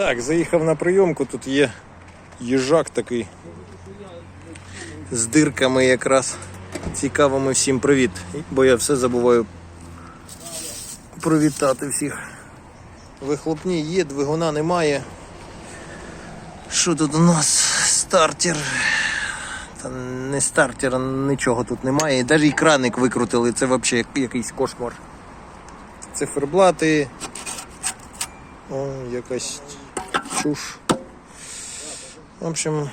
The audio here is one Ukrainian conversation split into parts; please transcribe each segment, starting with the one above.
Так, заїхав на прийомку, тут є їжак такий з дирками якраз. Цікавими всім привіт. Бо я все забуваю привітати всіх. Вихлопні є, двигуна немає. Що тут у нас? Стартер. Та не стартер, нічого тут немає. Навіть і краник викрутили, це взагалі якийсь кошмар. Циферблати. О, якась чуш. В общем,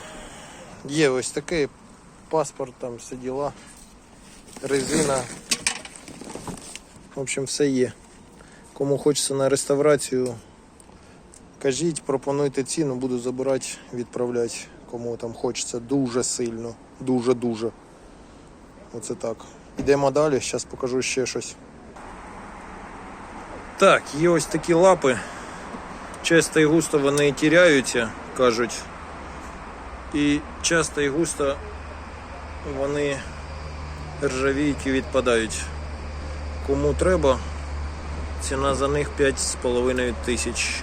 є ось такий паспорт, там все діла, резина. В общем, все є. Кому хочеться на реставрацію, кажіть, пропонуйте ціну, буду забирати, відправляти. Кому там хочеться дуже сильно. Дуже-дуже. Оце так. Йдемо далі, зараз покажу ще щось. Так, є ось такі лапи. Часто і густо вони тіряються, кажуть. І часто і густо вони ржавіють і відпадають. Кому треба, ціна за них 5,5 тисяч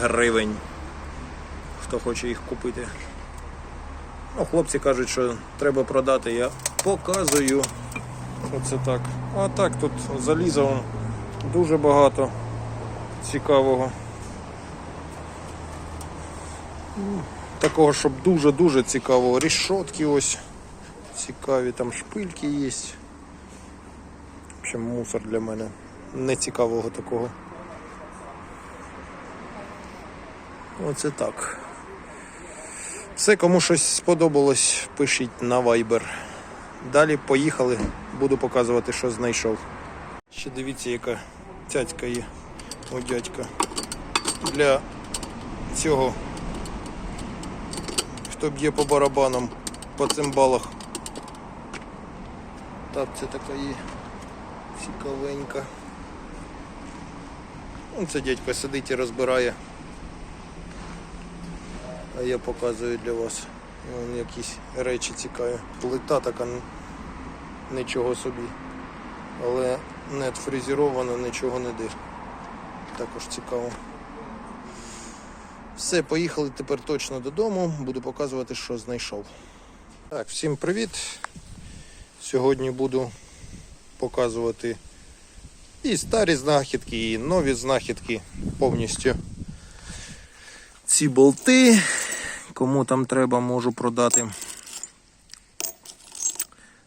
гривень. Хто хоче їх купити. Ну, хлопці кажуть, що треба продати, я показую. Оце так. А так тут заліза дуже багато цікавого. Такого, щоб дуже-дуже цікавого. Рішотки ось цікаві, там шпильки є. В общем, мусор для мене. Не цікавого такого. Оце так. Все, кому щось сподобалось, пишіть на Viber. Далі поїхали, буду показувати, що знайшов. Ще дивіться, яка цяцька є у дядька. Для цього, хто б'є по барабанам, по цимбалах. Так, це така є цікавенька. Вон це дядько сидить і розбирає. А я показую для вас. Вон якісь речі цікаві. Плита така нічого собі. Але не фрезерована, нічого не дир. Також цікаво. Все, поїхали тепер точно додому. Буду показувати, що знайшов. Так, всім привіт. Сьогодні буду показувати і старі знахідки, і нові знахідки повністю. Ці болти, кому там треба, можу продати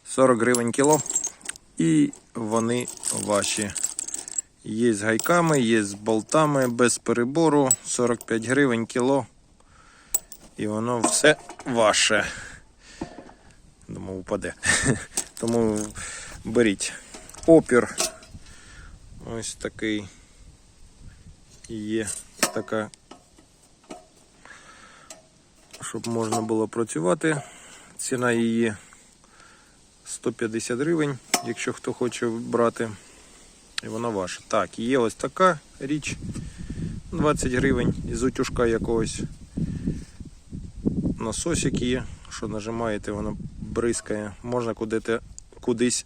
40 гривень кіло. І вони ваші. Є з гайками, є з болтами, без перебору, 45 гривень кіло. І воно все ваше. Думаю, упаде. Тому беріть. Опір. Ось такий є така, щоб можна було працювати. Ціна її 150 гривень, якщо хто хоче брати. І вона ваша. Так, є ось така річ 20 гривень із утюжка якогось. Насосик є, що нажимаєте, воно бризкає. Можна куди кудись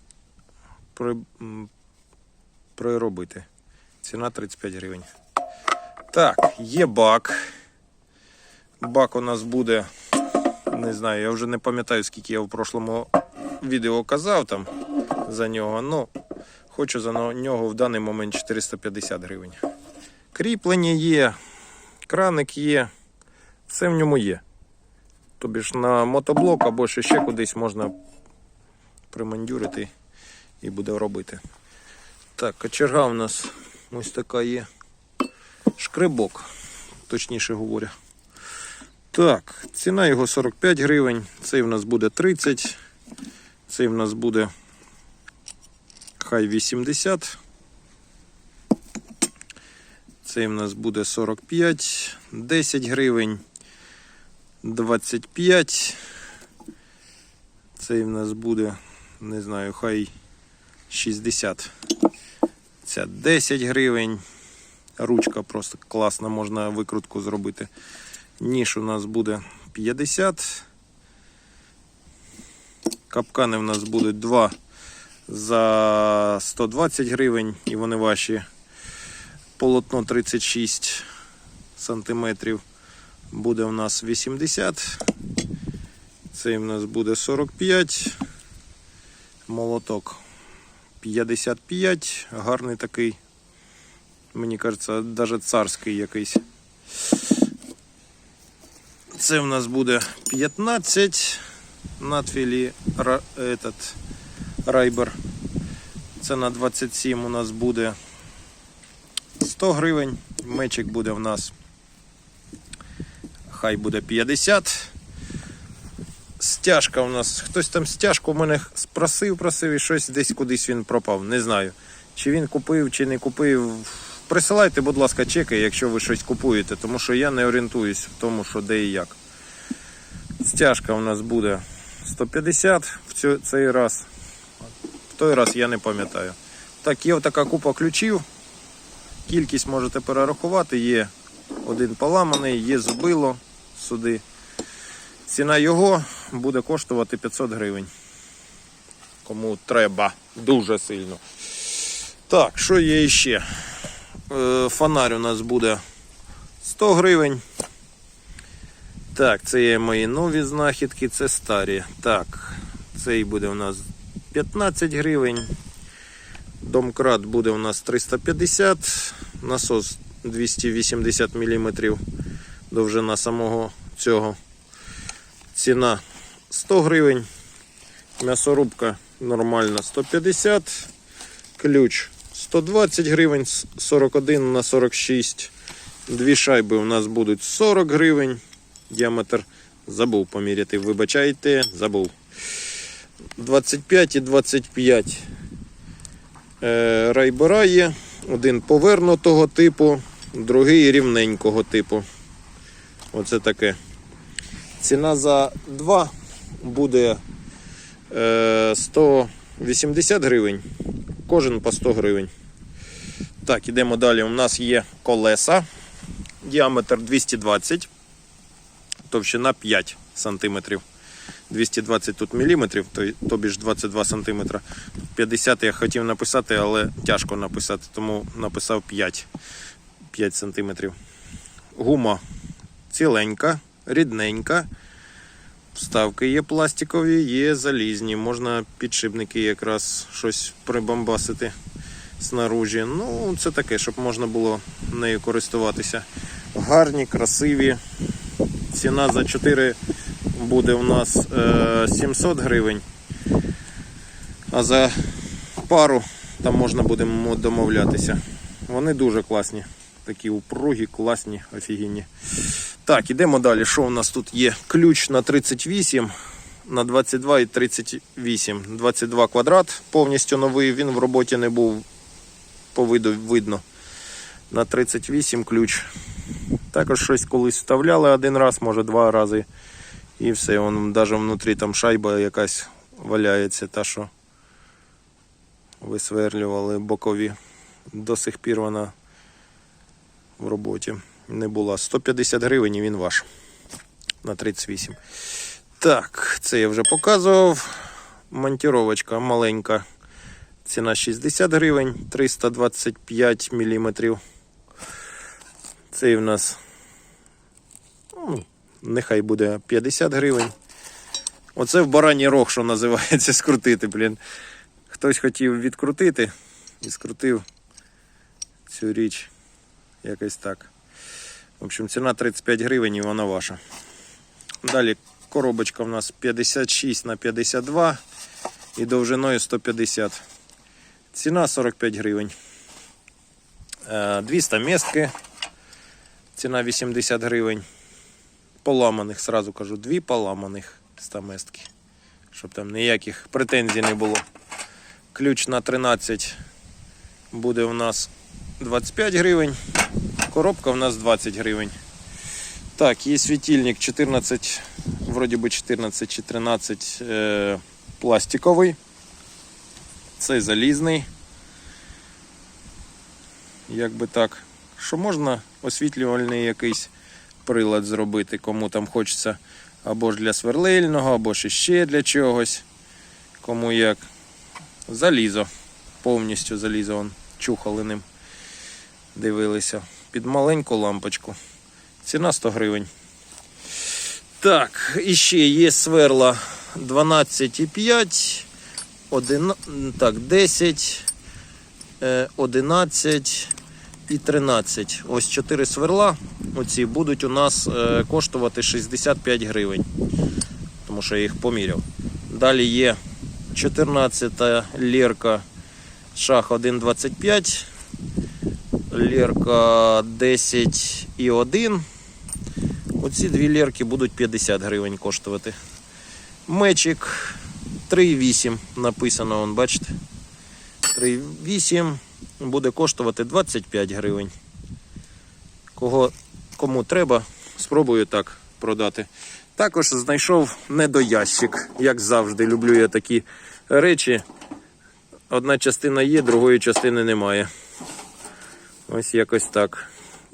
при, приробити. Ціна 35 гривень. Так, є бак. Бак у нас буде. Не знаю, я вже не пам'ятаю, скільки я в прошлому відео казав там за нього. Ну, хочу за нього в даний момент 450 гривень. Кріплення є, краник є, все в ньому є. Тобі ж на мотоблок або ще, кудись можна примандюрити і буде робити. Так, кочерга у нас ось така є. Шкребок, точніше говоря. Так, ціна його 45 гривень, цей в нас буде 30, цей в нас буде хай 80. Цей в нас буде 45, 10 гривень, 25. Цей в нас буде, не знаю, хай 60. Ця 10 гривень. Ручка просто класна, можна викрутку зробити. Ніж у нас буде 50. Капкани в нас будуть 2 за 120 гривень, і вони ваші полотно 36 сантиметрів буде у нас 80. Цей в нас буде 45. Молоток 55. Гарний такий. Мені кажеться, навіть царський якийсь. Це в нас буде 15 надфілі этот, райбер. Це на 27 у нас буде 100 гривень. Мечик буде в нас. Хай буде 50. Стяжка у нас. Хтось там стяжку мене спросив, просив і щось десь кудись він пропав. Не знаю. Чи він купив, чи не купив. Присилайте, будь ласка, чеки, якщо ви щось купуєте, тому що я не орієнтуюсь в тому, що де і як. Стяжка у нас буде 150 в цей раз. Той раз я не пам'ятаю. Так, є така купа ключів. Кількість можете перерахувати. Є один поламаний, є зубило сюди. Ціна його буде коштувати 500 гривень. Кому треба дуже сильно. Так, що є ще? Е, Фонарь у нас буде 100 гривень. Так, це є мої нові знахідки, це старі. Так, цей буде у нас 15 гривень. Домкрат буде у нас 350, насос 280 мм довжина самого цього. Ціна 100 гривень. М'ясорубка нормальна 150. Ключ 120 гривень, 41 на 46. Дві шайби у нас будуть 40 гривень. Діаметр забув поміряти. Вибачайте, забув. 25 і 25 е, райбора є. Один повернутого типу, другий рівненького типу. Оце таке. Ціна за два буде е, 180 гривень. Кожен по 100 гривень. Так, ідемо далі. У нас є колеса. Діаметр 220, товщина 5 сантиметрів. 220 тут міліметрів, то, тобі ж 22 сантиметра. 50 я хотів написати, але тяжко написати, тому написав 5, 5 сантиметрів. Гума ціленька, рідненька. Вставки є пластикові, є залізні. Можна підшипники якраз щось прибамбасити снаружі. Ну, це таке, щоб можна було нею користуватися. Гарні, красиві. Ціна за 4 буде у нас е, 700 гривень. А за пару там можна буде домовлятися. Вони дуже класні. Такі упругі, класні, офігенні. Так, ідемо далі. Що у нас тут є? Ключ на 38, на 22 і 38. 22 квадрат, повністю новий. Він в роботі не був по виду видно. На 38 ключ. Також щось колись вставляли один раз, може два рази. І все, вон навіть внутрі там шайба якась валяється, та що висверлювали бокові. До сих пір вона в роботі не була. 150 гривень і він ваш на 38. Так, це я вже показував. Монтіровочка маленька. Ціна 60 гривень, 325 мм. Цей в нас ну, нехай буде 50 гривень. Оце в бараній рог, що називається, скрутити, блін. Хтось хотів відкрутити і скрутив цю річ. Якось так. В общем, ціна 35 гривень і вона ваша. Далі коробочка в нас 56 на 52 і довжиною 150. Ціна 45 гривень. Е, 200 містки. Ціна 80 гривень. Поламаних, сразу кажу, дві поламаних 100 містки. Щоб там ніяких претензій не було. Ключ на 13 буде у нас 25 гривень. Коробка у нас 20 гривень. Так, є світильник 14, вроді би 14 чи 13 е, пластиковий. Цей залізний. Як би так. Що можна освітлювальний якийсь прилад зробити, кому там хочеться або ж для сверлильного, або ж ще для чогось. Кому як. Залізо. Повністю залізо. Вон, чухали ним. Дивилися. Під маленьку лампочку. Ціна 100 гривень. Так, і ще є сверла 12,5, один, так, 10, е, 11 і 13. Ось 4 сверла. Оці будуть у нас е, коштувати 65 гривень. Тому що я їх поміряв. Далі є 14 лірка шах 1,25. Лірка 10 і 1. Оці дві лірки будуть 50 гривень коштувати. Мечик 3,8 написано, он, бачите. 3,8 буде коштувати 25 гривень. Кого, кому треба, спробую так продати. Також знайшов недоящик, як завжди. Люблю я такі речі. Одна частина є, другої частини немає. Ось якось так.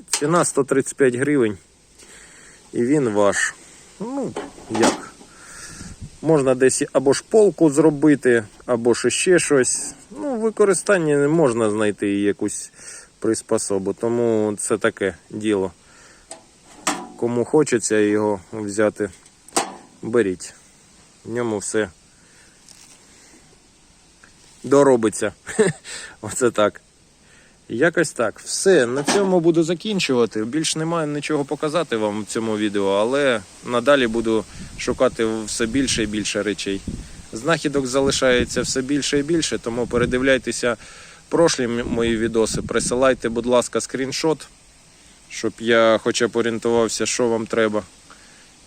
Ціна 135 гривень. І він ваш. Ну, як? Можна десь або ж полку зробити, або ж ще щось. Ну, в використанні не можна знайти якусь приспособу. Тому це таке діло. Кому хочеться його взяти, беріть. В ньому все доробиться. Оце так. Якось так. Все, на цьому буду закінчувати. Більш немає нічого показати вам в цьому відео, але надалі буду шукати все більше і більше речей. Знахідок залишається все більше і більше, тому передивляйтеся прошлі мої відоси. Присилайте, будь ласка, скріншот, щоб я хоча б орієнтувався, що вам треба.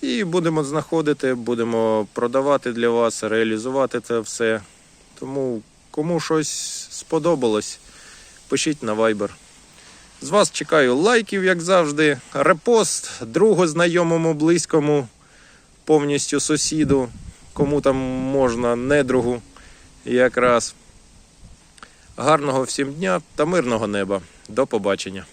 І будемо знаходити, будемо продавати для вас, реалізувати це все. Тому кому щось сподобалось, пишіть на Viber. З вас чекаю лайків, як завжди, репост другу знайомому, близькому, повністю сусіду, кому там можна, недругу якраз. Гарного всім дня та мирного неба. До побачення.